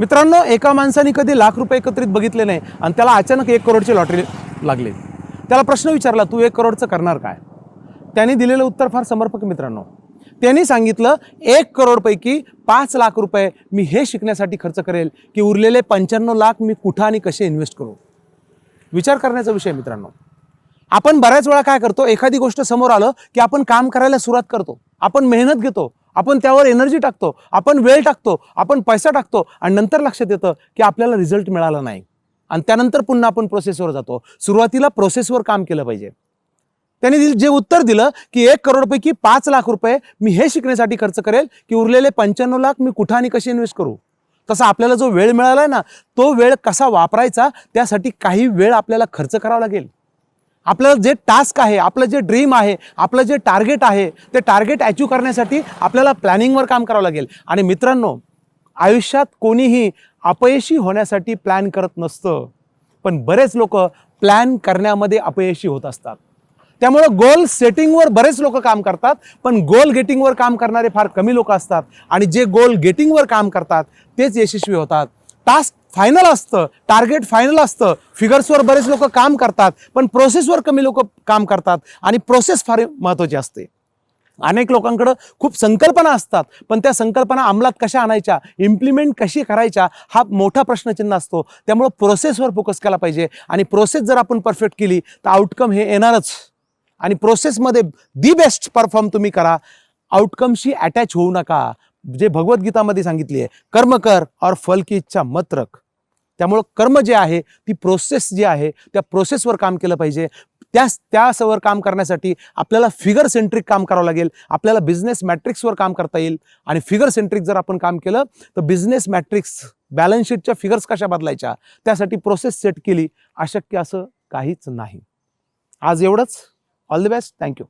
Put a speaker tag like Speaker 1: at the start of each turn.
Speaker 1: मित्रांनो एका माणसाने कधी लाख रुपये एकत्रित बघितले नाही आणि त्याला अचानक एक करोडची लॉटरी लागली. त्याला प्रश्न विचारला तू एक करोडचं करणार काय? त्यांनी दिलेलं उत्तर फार समर्पक मित्रांनो. त्यांनी सांगितलं एक करोडपैकी पाच लाख रुपये मी हे शिकण्यासाठी खर्च करेल की उरलेले पंच्याण्णव लाख मी कुठं आणि कसे इन्व्हेस्ट करू? विचार करण्याचा विषय मित्रांनो. आपण बऱ्याच वेळा काय करतो एखादी गोष्ट समोर आलं की आपण काम करायला सुरुवात करतो आपण मेहनत घेतो आपण त्यावर एनर्जी टाकतो आपण वेळ टाकतो आपण पैसा टाकतो आणि नंतर लक्षात येतं की आपल्याला रिझल्ट मिळाला नाही. आणि त्यानंतर पुन्हा आपण प्रोसेसवर जातो. सुरुवातीला प्रोसेसवर काम केलं पाहिजे. त्यांनी दिल- जे उत्तर दिलं की एक करोडपैकी पाच लाख रुपये मी हे शिकण्यासाठी खर्च करेल की उरलेले पंच्याण्णव लाख मी कुठं आणि कसे इन्व्हेस्ट करू? तसा आपल्याला जो वेळ मिळाला आहे ना तो वेळ कसा वापरायचा? त्यासाठी काही वेळ आपल्याला खर्च करावा लागेल. आपलं जे टास्क आहे आपलं जे ड्रीम आहे आपलं जे टार्गेट आहे ते टार्गेट अचीव करण्यासाठी आपल्याला प्लॅनिंगवर काम करावं लागेल. आणि मित्रांनो आयुष्यात कोणीही अपयशी होण्यासाठी प्लॅन करत नसतं. पण बरेच लोक प्लॅन करण्यामध्ये अपयशी होत असतात. त्यामुळं गोल सेटिंगवर बरेच लोक काम करतात पण गोल गेटिंगवर काम करणारे फार कमी लोक असतात. आणि जे गोल गेटिंगवर काम करतात तेच यशस्वी होतात. टास्क फायनल असतं टार्गेट फायनल असतं. फिगर्सवर बरेच लोक काम करतात पण प्रोसेसवर कमी लोक काम करतात आणि प्रोसेस फार महत्त्वाची असते. अनेक लोकांकडं खूप संकल्पना असतात पण त्या संकल्पना अंमलात कशा आणायच्या इम्प्लिमेंट कशी करायच्या हा मोठा प्रश्नचिन्ह असतो. त्यामुळं प्रोसेसवर फोकस केला पाहिजे आणि प्रोसेस जर आपण परफेक्ट केली तर आउटकम हे येणारच. आणि प्रोसेसमध्ये दी बेस्ट परफॉर्म तुम्ही करा. आउटकमशी अटॅच होऊ नका. जे भगवद्गीतामध्ये सांगितली आहे कर्म कर और फल की इच्छा मत रख. त्यामुळं कर्म जे आहे ती प्रोसेस जी आहे त्या प्रोसेसवर काम केलं पाहिजे. त्या त्यासवर काम करण्यासाठी आपल्याला फिगर सेंट्रिक काम करावं लागेल. आपल्याला बिझनेस मॅट्रिक्सवर काम करता येईल. आणि फिगर सेंट्रिक जर आपण काम केलं तर बिझनेस मॅट्रिक्स बॅलन्स शीटच्या फिगर्स कशा बदलायच्या? त्यासाठी प्रोसेस सेट केली अशक्य असं काहीच नाही. आज एवढंच. All the best thank you